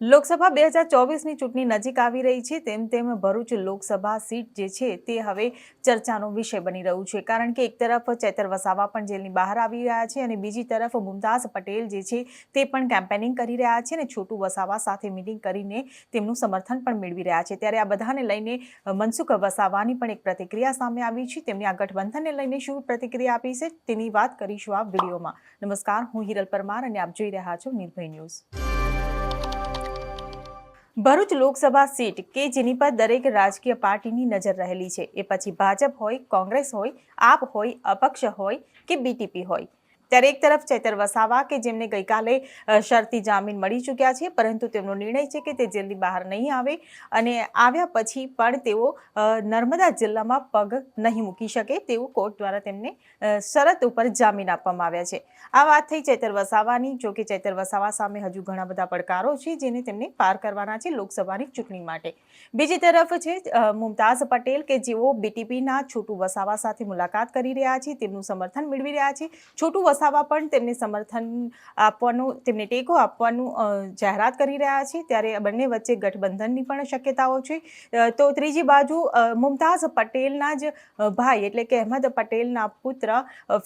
લોકસભા બે હજાર ચોવીસની ચૂંટણી નજીક આવી રહી છે. તેમ તેમ ભરૂચ લોકસભા સીટ જે છે તે હવે ચર્ચાનો વિષય બની રહ્યું છે. કારણ કે એક તરફ ચેતર વસાવા પણ જેલની બહાર આવી રહ્યા છે અને બીજી તરફ મુમતાઝ પટેલ જે છે તે પણ કેમ્પેનિંગ કરી રહ્યા છે અને છોટુ વસાવા સાથે મિટિંગ કરીને તેમનું સમર્થન પણ મેળવી રહ્યા છે. ત્યારે આ બધાને લઈને મનસુખ વસાવાની પણ એક પ્રતિક્રિયા સામે આવી છે. તેમની આ ગઠબંધનને લઈને શું પ્રતિક્રિયા આપી છે તેની વાત કરીશું આ વિડીયોમાં. નમસ્કાર, હું હિરલ પરમાર અને આપ જોઈ રહ્યા છો નિર્ભય ન્યૂઝ. ભરૂચ લોકસભા સીટ, કે જેની પર દરેક રાજકીય પાર્ટીની નજર રહેલી છે. એ પછી ભાજપ હોય, કોંગ્રેસ હોય, આપ હોય, અપક્ષ હોય, કે બીટીપી હોય. ત્યારે એક તરફ ચેતર વસાવા કે જેમને ગઈકાલે શરતી જામીન મળી ચૂક્યા છે, પરંતુ તેમનો નિર્ણય છે કે તે જેલની બહાર નહીં આવે અને આવ્યા પછી પણ તેઓ નર્મદા જિલ્લામાં પગ નહીં મૂકી શકે તેવું કોર્ટ દ્વારા તેમને શરત ઉપર જામીન આપવામાં આવ્યા છે. આ વાત થઈ ચેતર વસાવાની, જો કે ચેતર વસાવા સામે હજુ ઘણા બધા પડકારો છે જેને તેમને પાર કરવાના છે લોકસભાની ચૂંટણી માટે. બીજી તરફ છે મુમતાઝ પટેલ કે જેઓ બીટીપીના છોટુ વસાવા સાથે મુલાકાત કરી રહ્યા છે, તેમનું સમર્થન મેળવી રહ્યા છે. છોટુ વસાવા પણ તેમને સમર્થન આપવાનું, તેમને ટેકો આપવાનું જાહેરાત કરી રહ્યા છે. ત્યારે બંને વચ્ચે ગઠબંધનની પણ શક્યતાઓ છે. તો ત્રીજી બાજુ મુમતાઝ પટેલના જ ભાઈ એટલે કે અહેમદ પટેલના પુત્ર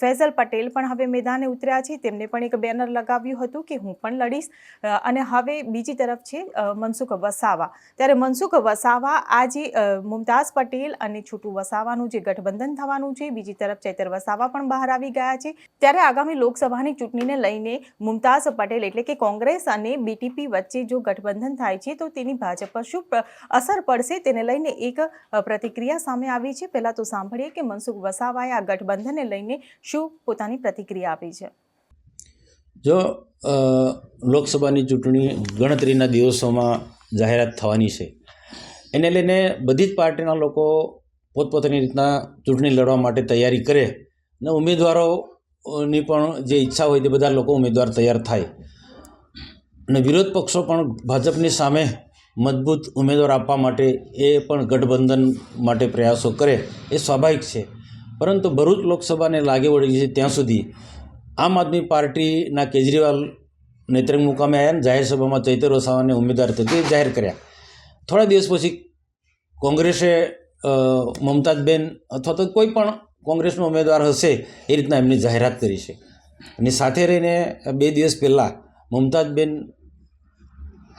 ફૈઝલ પટેલ પણ હવે મેદાને ઉતર્યા છે. તેમને પણ એક બેનર લગાવ્યું હતું કે હું પણ લડીશ. અને હવે બીજી તરફ છે મનસુખ વસાવા. ત્યારે મનસુખ વસાવા આજે મુમતાઝ પટેલ અને છોટુ વસાવાનું જે ગઠબંધન થવાનું છે, બીજી તરફ ચૈતર વસાવા પણ બહાર આવી ગયા છે. ત્યારે આગામી લોકસભાની ચૂંટણીને લઈને મુમતાઝ પટેલ એટલે કે કોંગ્રેસ અને બીટીપી વચ્ચે જો ગઠબંધન થાય છે, તો તેની ભાજપ પર શું અસર પડશે તેને લઈને એક પ્રતિક્રિયા સામે આવી છે. પહેલાં તો સાંભળીએ કે મનસુખ વસાવાએ આ ગઠબંધનને લઈને શું પોતાની પ્રતિક્રિયા આપી છે? જો લોકસભાની ચૂંટણી ગણતરીના દિવસોમાં જાહેરાત થવાની છે, એને લઈને બધી જ પાર્ટીના લોકો પોતપોતાની રીતના ચૂંટણી લડવા માટે તૈયારી કરે અને ઉમેદવારોની પણ જે ઈચ્છા હોય તે બધા લોકો ઉમેદવાર તૈયાર થાય. અને વિરોધ પક્ષો પણ ભાજપની સામે મજબૂત ઉમેદવાર આપવા માટે એ પણ ગઠબંધન માટે પ્રયાસો કરે એ સ્વાભાવિક છે. પરંતુ ભરૂચ લોકસભાને લાગે વળી છે ત્યાં સુધી આમ આદમી પાર્ટીના કેજરીવાલ નેત્રંગ મુકામે આવ્યા ને જાહેર સભામાં ચૈતર વસાવાને ઉમેદવાર તરીકે જાહેર કર્યા. થોડા દિવસ પછી કોંગ્રેસે મમતાજબેન અથવા તો કોઈ પણ કોંગ્રેસનો ઉમેદવાર હશે એ રીતના એમની જાહેરાત કરી છે. અને સાથે રહીને બે દિવસ પહેલાં મુમતાજબેન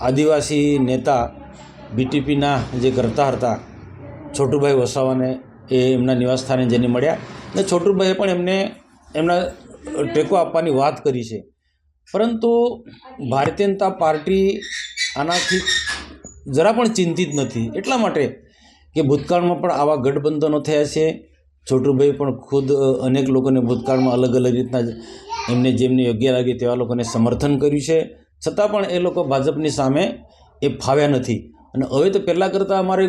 આદિવાસી નેતા બીટીપીના જે કરતા હતા, છોટુભાઈ વસાવાને એ એમના નિવાસસ્થાને જઈને મળ્યા અને છોટુભાઈએ પણ એમને એમના ટેકો આપવાની વાત કરી છે. પરંતુ ભારતીય જનતા પાર્ટી આનાથી જરા પણ ચિંતિત નથી. એટલા માટે કે ભૂતકાળમાં પણ આવા ગઠબંધનો થયા છે. છોટુભાઈ પણ ખુદ અનેક લોકોને ભૂતકાળમાં અલગ અલગ રીતના એમને જેમને યોગ્ય લાગે તેવા લોકોને સમર્થન કર્યું છે. છતાં પણ એ લોકો ભાજપની સામે એ ફાવ્યા નથી. અને હવે તો પહેલાં કરતાં અમારી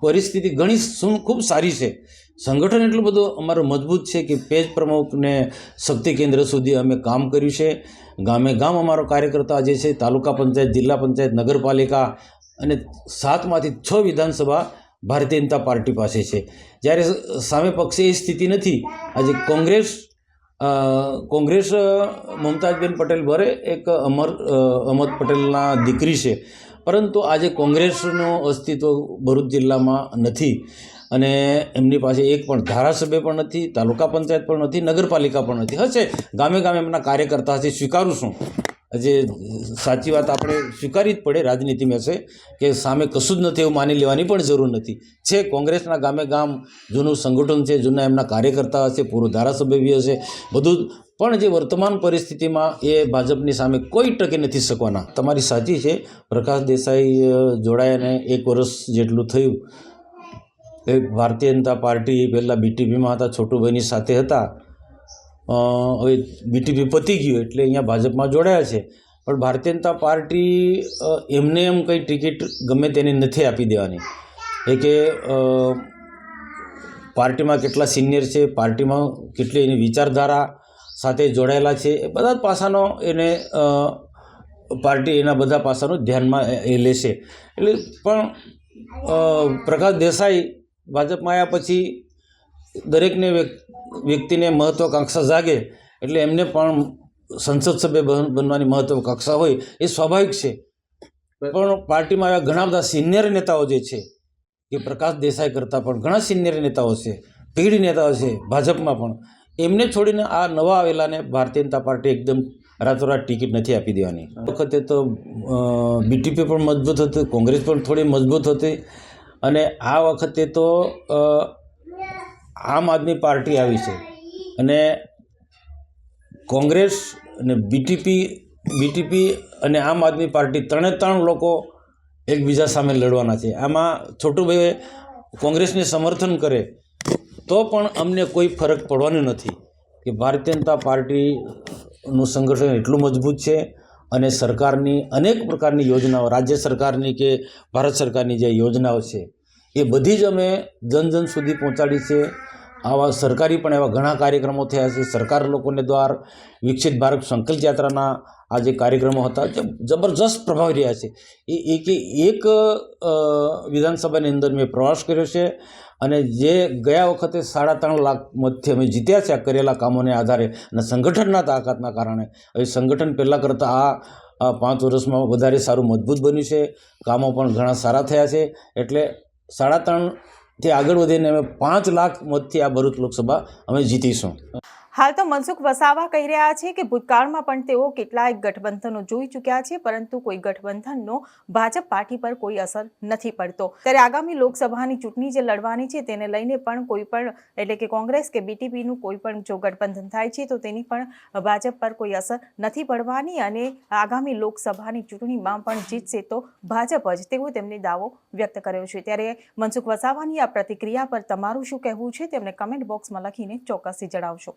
પરિસ્થિતિ ઘણી શું ખૂબ સારી છે. સંગઠન એટલું બધું અમારું મજબૂત છે કે પેજ પ્રમુખને શક્તિ કેન્દ્ર સુધી અમે કામ કર્યું છે. ગામે ગામ અમારો કાર્યકર્તા જે છે, તાલુકા પંચાયત, જિલ્લા પંચાયત, નગરપાલિકા અને સાતમાંથી છ વિધાનસભા ભારતીય જનતા પાર્ટી પાસે છે. જ્યારે સામે પક્ષે એ સ્થિતિ નથી, આજે કોંગ્રેસ કોંગ્રેસ મમતાજબેન પટેલ ભરે એક અમર અહમદ પટેલના દીકરી છે. પરંતુ આજે કોંગ્રેસનું અસ્તિત્વ ભરૂચ જિલ્લામાં નથી અને એમની પાસે એક પણ ધારાસભ્ય પણ નથી, તાલુકા પંચાયત પણ નથી, નગરપાલિકા પણ નથી. હશે, ગામે ગામે એમના કાર્યકર્તા હશે, સ્વીકારું છું. જે સાચી વાત આપણે સ્વીકારવી જ પડે રાજનીતિમાં છે, કે સામે કશું જ નથી એવું માની લેવાની પણ જરૂર નથી. છે, કોંગ્રેસના ગામે ગામ જૂનું સંગઠન છે, જૂના એમના કાર્યકર્તા હશે પૂર્વ ધારાસભ્ય બી હશે બધું. પણ જે વર્તમાન પરિસ્થિતિમાં એ ભાજપની સામે કોઈ ટકી નથી શકવાના. તમારી સાચી છે, પ્રકાશ દેસાઈ જોડાયાને એક વર્ષ જેટલું થયું. એ ભારતીય જનતા પાર્ટી પહેલાં બીટીપીમાં હતા, છોટુભાઈની સાથે હતા. હવે બીટીપી પતી ગયું એટલે અહીંયા ભાજપમાં જોડાયા છે. પણ ભારતીય જનતા પાર્ટી એમને એમ કંઈ ટિકિટ ગમે તેને નથી આપી દેવાની. એ કે પાર્ટીમાં કેટલા સિનિયર છે, પાર્ટીમાં કેટલી એની વિચારધારા સાથે જોડાયેલા છે, એ બધા પાસાનો એને પાર્ટી એના બધા પાસાનું ધ્યાનમાં એ લેશે. એટલે પણ પ્રકાશ દેસાઈ ભાજપમાં આવ્યા પછી દરેકને વ્યક્તિને મહત્ત્વાકાંક્ષા જાગે એટલે એમને પણ સંસદ સભ્ય બન- બનવાની મહત્વાકાંક્ષા હોય એ સ્વાભાવિક છે. પણ પાર્ટીમાં એવા ઘણા બધા સિનિયર નેતાઓ જે છે, કે પ્રકાશ દેસાઈ કરતાં પણ ઘણા સિનિયર નેતાઓ છે, પીઢ નેતાઓ છે, ભાજપમાં પણ, એમને છોડીને આ નવા આવેલાને ભારતીય જનતા પાર્ટી એકદમ રાતોરાત ટિકિટ નથી આપી દેવાની. વખતે તો બીટીપી પણ મજબૂત હતી, કોંગ્રેસ પણ થોડી મજબૂત હતી અને આ વખતે તો આમ આદમી પાર્ટી આવી છે. અને કોંગ્રેસ અને બીટીપી બીટીપી અને આમ આદમી પાર્ટી ત્રણે ત્રણ લોકો એકબીજા સામે લડવાના છે. આમાં છોટુભાઈએ કોંગ્રેસને સમર્થન કરે તો પણ અમને કોઈ ફરક પડવાનો નથી કે ભારતીય જનતા પાર્ટીનું સંગઠન એટલું મજબૂત છે અને સરકારની અનેક પ્રકારની યોજનાઓ, રાજ્ય સરકારની કે ભારત સરકારની જે યોજનાઓ છે એ બધી જ અમે જન જન સુધી પહોંચાડી છે. આવા સરકારી પણ એવા ઘણા કાર્યક્રમો થયા છે. સરકાર લોકોને દ્વાર, વિકસિત ભારત સંકલ્પ યાત્રાના આ જે કાર્યક્રમો હતા, જે જબરજસ્ત પ્રભાવી રહ્યા છે. એ એક એક વિધાનસભાની અંદર મેં પ્રવાસ કર્યો છે અને જે ગયા વખતે સાડા ત્રણ લાખ મતથી અમે જીત્યા છે આ કરેલા કામોને આધારે અને સંગઠનના તાકાતના કારણે. હવે સંગઠન પહેલાં કરતાં આ પાંચ વર્ષમાં વધારે સારું મજબૂત બન્યું છે. કામો પણ ઘણા સારા થયા છે. એટલે સાડા ત્રણથી આગળ વધીને અમે પાંચ લાખ મતથી આ ભરૂચ લોકસભા અમે જીતીશું. હાલ તો મનસુખ વસાવા કહી રહ્યા છે કે ભૂતકાળમાં પણ તેઓ કેટલાય ગઠબંધનો જોઈ ચૂક્યા છે, પરંતુ કોઈ ગઠબંધનનો ભાજપ પાર્ટી પર કોઈ અસર નથી પડતો. ત્યારે આગામી લોકસભાની ચૂંટણી જે લડવાની છે તેને લઈને પણ કોઈ પણ, એટલે કે કોંગ્રેસ કે બીટીપીનું કોઈ પણ જો ગઠબંધન થાય છે, તો તેની પણ ભાજપ પર કોઈ અસર નથી પડવાની અને આગામી લોકસભાની ચૂંટણીમાં પણ જીતશે તો ભાજપ જ, તેવો તેમને દાવો વ્યક્ત કર્યો છે. ત્યારે મનસુખ વસાવાની આ પ્રતિક્રિયા પર તમારું શું કહેવું છે? તેમને કમેન્ટ બોક્સમાં લખીને ચોક્કસથી જણાવશો.